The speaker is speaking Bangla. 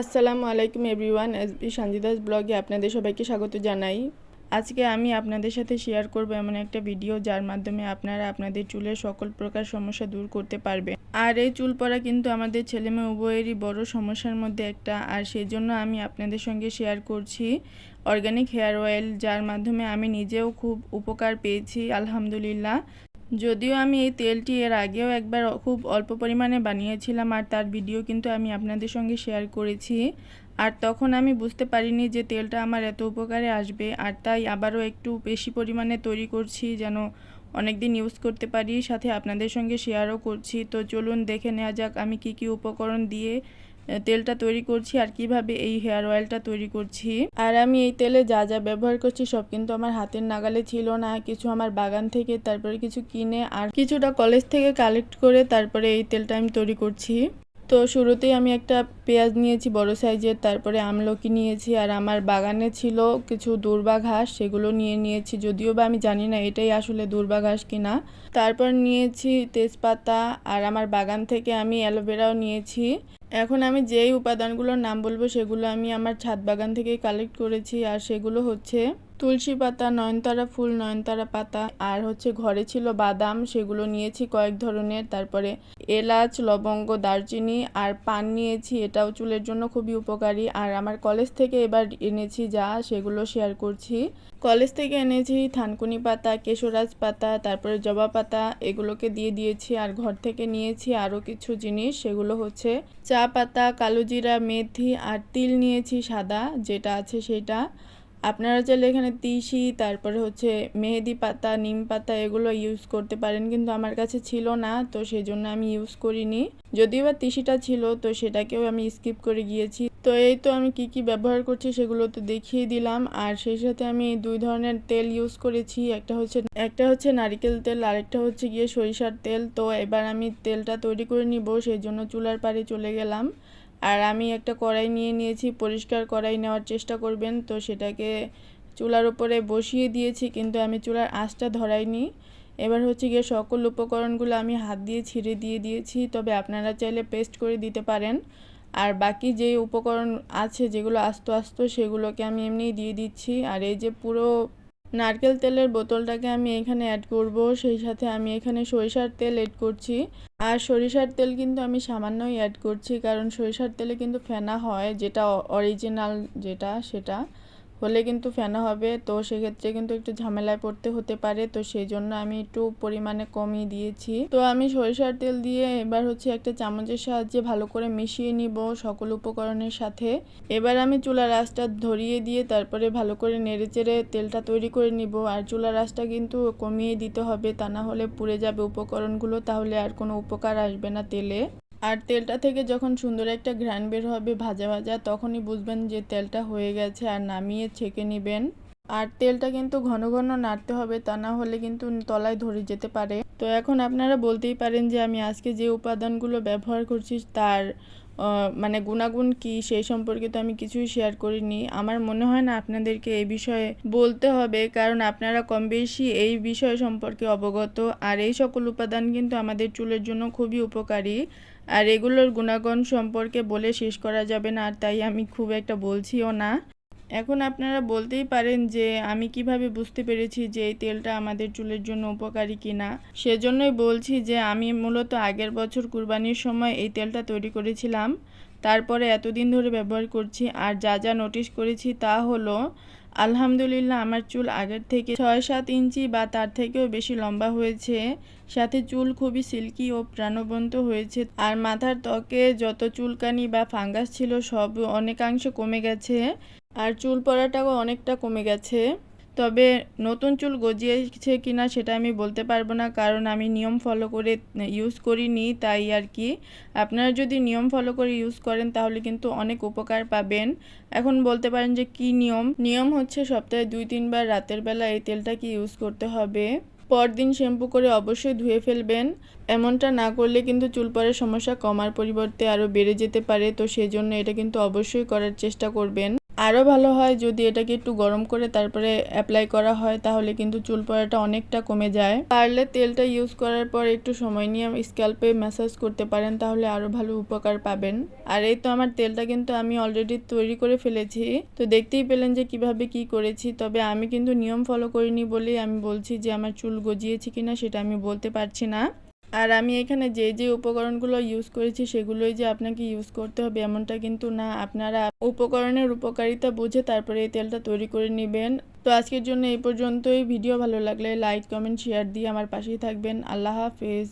আসসালামু আলাইকুম এভরিওয়ান, এস বি সঞ্জিদাস ব্লগে আপনাদের সবাইকে স্বাগত জানাই। আজকে আমি আপনাদের সাথে শেয়ার করব এমন একটা ভিডিও যার মাধ্যমে আপনারা আপনাদের চুলের সকল প্রকার সমস্যা দূর করতে পারবেন। আর এই চুল পড়া কিন্তু আমাদের ছেলে মেয়ে উভয়েরই বড় সমস্যার মধ্যে একটা, আর সেই জন্য আমি আপনাদের সঙ্গে শেয়ার করছি অর্গানিক হেয়ার অয়েল যার মাধ্যমে আমি নিজেও খুব উপকার পেয়েছি, আলহামদুলিল্লাহ। যদিও আমি এই তেলটি এর আগেও একবার খুব অল্প পরিমাণে বানিয়েছিলাম আর তার ভিডিও কিন্তু আমি আপনাদের সঙ্গে শেয়ার করেছি। আর তখন আমি বুঝতে পারিনি যে তেলটা আমার এত উপকারে আসবে আর তাই আবারও একটু বেশি পরিমাণে তৈরি করছি যেন অনেক দিন ইউজ করতে পারি, সাথে আপনাদের সঙ্গে শেয়ারও করছি। তো চলুন দেখে নেওয়া যাক আমি কি কি উপকরণ দিয়ে তেলটা তৈরি করছি আর কীভাবে এই হেয়ার অয়েলটা তৈরি করছি। আর আমি এই তেলে যা যা ব্যবহার করছি সব কিন্তু আমার হাতের নাগালে ছিল না। কিছু আমার বাগান থেকে, তারপরে কিছু কিনে আর কিছুটা কলেজ থেকে কালেক্ট করে তারপরে এই তেলটা আমি তৈরি করছি। তো শুরুতেই আমি একটা পেঁয়াজ নিয়েছি বড় সাইজের, তারপরে আমলকি নিয়েছি আর আমার বাগানে ছিল কিছু দুর্বা ঘাস, সেগুলো নিয়ে নিয়েছি। যদিও বা আমি জানি না এটাই আসলে দুর্বা ঘাস কিনা। তারপর নিয়েছি তেজপাতা আর আমার বাগান থেকে আমি অ্যালোভেরাও নিয়েছি। এখন আমি যেই উপাদানগুলোর নাম বলব সেগুলো আমি আমার ছাদ বাগান থেকেই কালেক্ট করেছি, আর সেগুলো হচ্ছে তুলসী পাতা, নয়নতারা ফুল, নয়নতারা পাতা, আর হচ্ছে ঘরে ছিল বাদাম, সেগুলো নিয়েছি কয়েক ধরনের। তারপরে এলাচ, লবঙ্গ, দারচিনি, আর পান নিয়েছি, এটাও চুলের জন্য খুবই উপকারী। আর আমার কলেজ থেকে এবার এনেছি যা, সেগুলো শেয়ার করছি। কলেজ থেকে এনেছি থানকুনি পাতা, কেশরাজ পাতা, তারপরে জবা পাতা, এগুলোকে দিয়ে দিয়েছি। আর ঘর থেকে নিয়েছি আরও কিছু জিনিস, সেগুলো হচ্ছে চা পাতা, কালোজিরা, মেথি, আর তিল নিয়েছি সাদা, যেটা আছে সেটা। আপনারা চাইলে এখানে তিসি, তারপরে হচ্ছে মেহেদি পাতা, নিম পাতা এগুলো ইউজ করতে পারেন, কিন্তু আমার কাছে ছিল না, তো সেই জন্য আমি ইউজ করিনি। যদিও বা তিসিটা ছিল, তো সেটাকেও আমি স্কিপ করে গিয়েছি। তো এই তো আমি কি কি ব্যবহার করছি সেগুলো তো দেখিয়ে দিলাম। আর সেই সাথে আমি দুই ধরনের তেল ইউজ করেছি। একটা হচ্ছে একটা হচ্ছে নারিকেল তেল আরেকটা হচ্ছে গিয়ে সরিষার তেল। তো এবার আমি তেলটা তৈরি করে নিব সেই জন্য চুলার পাড়ে চলে গেলাম। আর আমি একটা কড়াই নিয়ে নিয়েছি, পরিষ্কার কড়াই নেওয়ার চেষ্টা করবেন। তো সেটাকে চুলার উপরে বসিয়ে দিয়েছি, কিন্তু আমি চুলার আঁচটা ধরাইনি। এবার হচ্ছে গিয়ে সকল উপকরণগুলো আমি হাত দিয়ে ছিঁড়ে দিয়ে দিয়েছি। তবে আপনারা চাইলে পেস্ট করে দিতে পারেন। আর বাকি যে উপকরণ আছে, যেগুলো আস্ত আস্ত, সেগুলোকে আমি এমনিই দিয়ে দিচ্ছি। আর এই যে পুরো নারকেল তেলের বোতলটাকে আমি এখানে অ্যাড করব। সেই সাথে আমি এখানে সরিষার তেল অ্যাড করছি। আর সরিষার তেল কিন্তু আমি সামান্যই অ্যাড করছি, কারণ সরিষার তেলে কিন্তু ফেনা হয়, যেটা অরিজিনাল যেটা, সেটা। হলে কিন্তু ফেনা হবে। তো সেক্ষেত্রে কিন্তু একটু ঝামেলায় পড়তে হতে পারে। তো সেই জন্য আমি একটু পরিমাণে কমিয়ে দিয়েছি। তো আমি সরিষার তেল দিয়ে এবার হচ্ছে একটা চামচের সাহায্যে ভালো করে মিশিয়ে নিব সকল উপকরণের সাথে। এবার আমি চুলার আঁচটা ধরিয়ে দিয়ে তারপরে ভালো করে নেড়ে চেড়ে তেলটা তৈরি করে নিব। আর চুলার আঁচটা কিন্তু কমিয়ে দিতে হবে। তা না হলে পুড়ে যাবে উপকরণগুলো। তাহলে আর কোনো উপকার আসবে না তেলে। আর তেলটা থেকে যখন সুন্দর একটা ঘ্রাণ বের হবে ভাজা ভাজা, তখনই বুঝবেন যে তেলটা হয়ে গেছে আর নামিয়ে ছেঁকে নেবেন। আর তেলটা কিন্তু ঘন ঘন নাড়তে হবে, তা না হলে কিন্তু তলায় ধরে যেতে পারে। তো এখন আপনারা বলতেই পারেন যে আমি আজকে যে উপাদানগুলো ব্যবহার করছি, তার মানে গুণাগুণ কি সেই সম্পর্কে তো আমি কিছুই শেয়ার করিনি। আমার মনে হয় না আপনাদেরকে এই বিষয়ে বলতে হবে, কারণ আপনারা কম বেশি এই বিষয় সম্পর্কে অবগত। আর এই সকল উপাদান কিন্তু আমাদের চুলের জন্য খুবই উপকারী। আর এগুলোর গুণাগুণ সম্পর্কে বলে শেষ করা যাবে না, আর তাই আমি খুব একটা বলছিও না। এখন আপনারা বলতেই পারেন যে আমি কীভাবে বুঝতে পেরেছি যে এই তেলটা আমাদের চুলের জন্য উপকারী কিনা। সেজন্যই বলছি যে আমি মূলত আগের বছর কুরবানির সময় এই তেলটা তৈরি করেছিলাম। তারপরে এতদিন ধরে ব্যবহার করছি আর যা যা নোটিশ করেছি তা হলো, আলহামদুলিল্লাহ আমার চুল আগের থেকে ছয় সাত ইঞ্চি বা তার থেকেও বেশি লম্বা হয়েছে। সাথে চুল খুবই সিল্কি ও প্রাণবন্ত হয়েছে আর মাথার ত্বকে যত চুলকানি বা ফাঙ্গাস ছিল সব অনেকাংশ কমে গেছে। আর চুল পড়াটাও অনেকটা কমে গেছে। তবে নতুন চুল গজিয়েছে কিনা সেটা আমি বলতে পারব না, কারণ আমি নিয়ম ফলো করে ইউজ করিনি, তাই আর কি। আপনারা যদি নিয়ম ফলো করে ইউজ করেন, তাহলে কিন্তু অনেক উপকার পাবেন। এখন বলতে পারেন যে কি নিয়ম? নিয়ম হচ্ছে সপ্তাহে দুই, তিনবার, রাতের বেলা এই তেলটা কি ইউজ করতে হবে। পরদিন শ্যাম্পু করে অবশ্যই ধুয়ে ফেলবেন। এমনটা না করলে কিন্তু চুল পড়ার সমস্যা কমার পরিবর্তে আরও বেড়ে যেতে পারে, তো সেই জন্য এটা কিন্তু অবশ্যই করার চেষ্টা করবেন। আরও ভালো হয় যদি এটাকে একটু গরম করে তারপরে অ্যাপ্লাই করা হয়, তাহলে কিন্তু চুল পড়াটা অনেকটা কমে যায়। পারলে তেলটা ইউজ করার পর একটু সময় নিয়ে স্ক্যাল্পে ম্যাসাজ করতে পারেন, তাহলে আরও ভালো উপকার পাবেন। আর এই তো আমার তেলটা কিন্তু আমি অলরেডি তৈরি করে ফেলেছি। তো দেখতেই পেলেন যে কীভাবে কি করেছি, তবে আমি কিন্তু নিয়ম ফলো করিনি বলেই আমি বলছি যে আমার চুল গজিয়েছে কিনা সেটা আমি বলতে পারছি না। আর আমি এখানে যে যে উপকরণগুলো ইউজ করেছি সেগুলোই যে আপনাকে ইউজ করতে হবে এমনটা কিন্তু না। আপনারা উপকরণের উপকারিতা বুঝে তারপরে এই তেলটা তৈরি করে নেবেন। তো আজকের জন্য এই পর্যন্তই। ভিডিও ভালো লাগলে লাইক কমেন্ট শেয়ার দিয়ে আমার পাশেই থাকবেন। আল্লাহ হাফেজ।